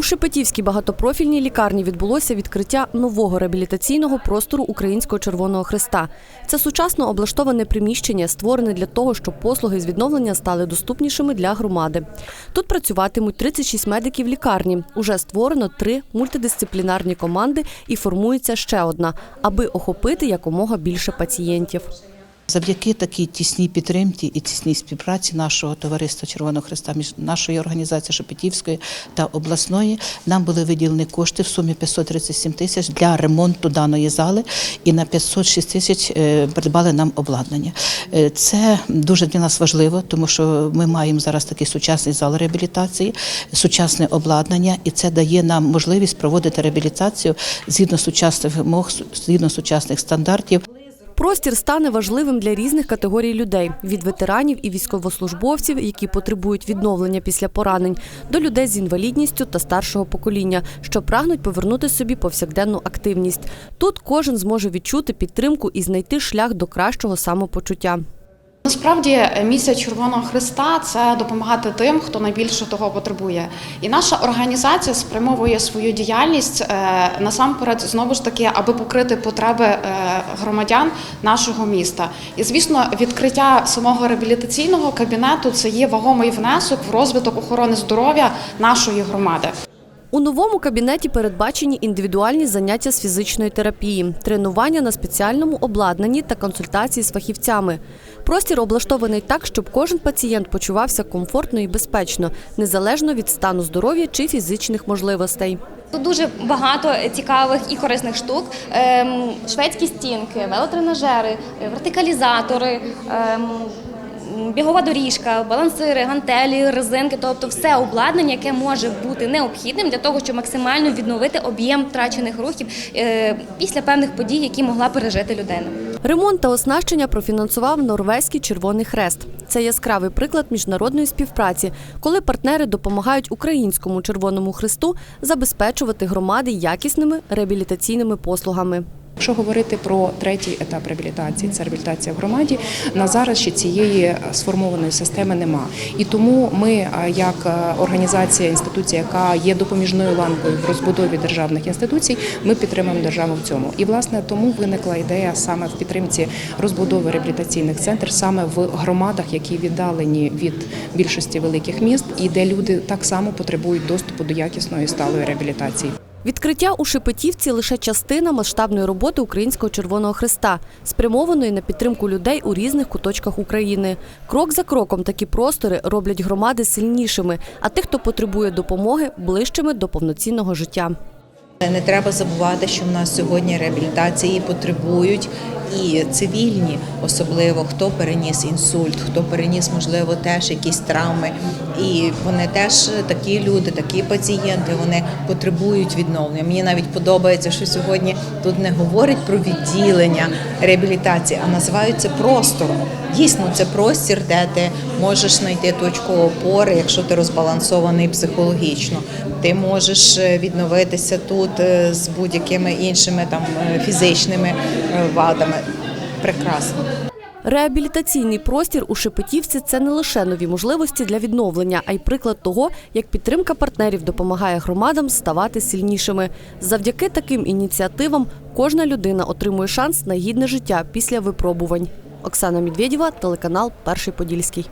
У Шепетівській багатопрофільній лікарні відбулося відкриття нового реабілітаційного простору Українського Червоного Христа. Це сучасно облаштоване приміщення, створене для того, щоб послуги з відновлення стали доступнішими для громади. Тут працюватимуть 36 медиків лікарні. Уже створено три мультидисциплінарні команди і формується ще одна, аби охопити якомога більше пацієнтів. Завдяки такій тісній підтримці і тісній співпраці нашого товариства Червоного Христа нашої організації Шепетівської та обласної нам були виділені кошти в сумі 537 тисяч для ремонту даної зали, і на 506 тисяч е, придбали нам обладнання. Е, Це дуже для нас важливо, тому що ми маємо зараз такий сучасний зал реабілітації, сучасне обладнання, і це дає нам можливість проводити реабілітацію згідно сучасних вимог, згідно сучасних стандартів. Простір стане важливим для різних категорій людей від ветеранів і військовослужбовців, які потребують відновлення після поранень, до людей з інвалідністю та старшого покоління, що прагнуть повернути собі повсякденну активність. Тут кожен зможе відчути підтримку і знайти шлях до кращого самопочуття. Насправді е, місія Червоного Христа це допомагати тим, хто найбільше того потребує. І наша організація спрямовує свою діяльність е, насамперед знову ж таки, аби покрити потреби е, громадян нашого міста. І звісно, відкриття самого реабілітаційного кабінету це є вагомий внесок в розвиток охорони здоров'я нашої громади. У новому кабінеті передбачені індивідуальні заняття з фізичної терапії, тренування на спеціальному обладнанні та консультації з фахівцями. Простір облаштований так, щоб кожен пацієнт почувався комфортно і безпечно, незалежно від стану здоров'я чи фізичних можливостей. Тут дуже багато цікавих і корисних штук. Ем, Шведські стінки, велотренажери, вертикалізатори. Бігова доріжка, балансири, гантелі, резинки, тобто все обладнання, яке може бути необхідним для того, щоб максимально відновити об'єм втрачених рухів е, після певних подій, які могла пережити людина. Ремонт та оснащення профінансував Норвезький Червоний Хрест. Це яскравий приклад міжнародної співпраці, коли партнери допомагають українському Червоному Хресту забезпечувати громади якісними реабілітаційними послугами. Якщо говорити про третій етап реабілітації, це реабілітація в громаді. На зараз ще цієї сформованої системи нема. І тому ми, е, як е, організація, інституція, яка є допоміжною ланкою в розбудові державних інституцій, ми підтримуємо державу в цьому. І власне тому виникла ідея саме в підтримці розбудови реабілітаційних центрів саме в громадах, які віддалені від більшості великих міст, і де люди так само потребують доступу до якісної сталої реабілітації. Відкриття у Шепетівці лише частина масштабної роботи Українського Червоного Христа, спрямованої на підтримку людей у різних куточках України. Крок за кроком такі простори роблять громади сильнішими, а тих, хто потребує допомоги, ближчими до повноцінного життя. Не треба забувати, що в нас сьогодні реабілітації потребують і цивільні, особливо хто переніс інсульт, хто переніс, можливо, теж якісь травми. І вони теж такі люди, такі пацієнти, вони потребують відновлення. Мені навіть подобається, що сьогодні тут не говорять про відділення реабілітації, а називають це простором. Дійсно, це простір, де ти можеш знайти точку опори, якщо ти розбалансований психологічно. Ти можеш е, відновитися тут е, з будь-якими іншими там е, фізичними е, вадами. Прекрасно. Реабілітаційний простір у Шепетівці це не лише нові можливості для відновлення, а й приклад того, як підтримка партнерів допомагає громадам ставати сильнішими. Завдяки таким ініціативам кожна людина отримує шанс на гідне життя після випробувань. Оксана Медведєва, телеканал Перший Подільський.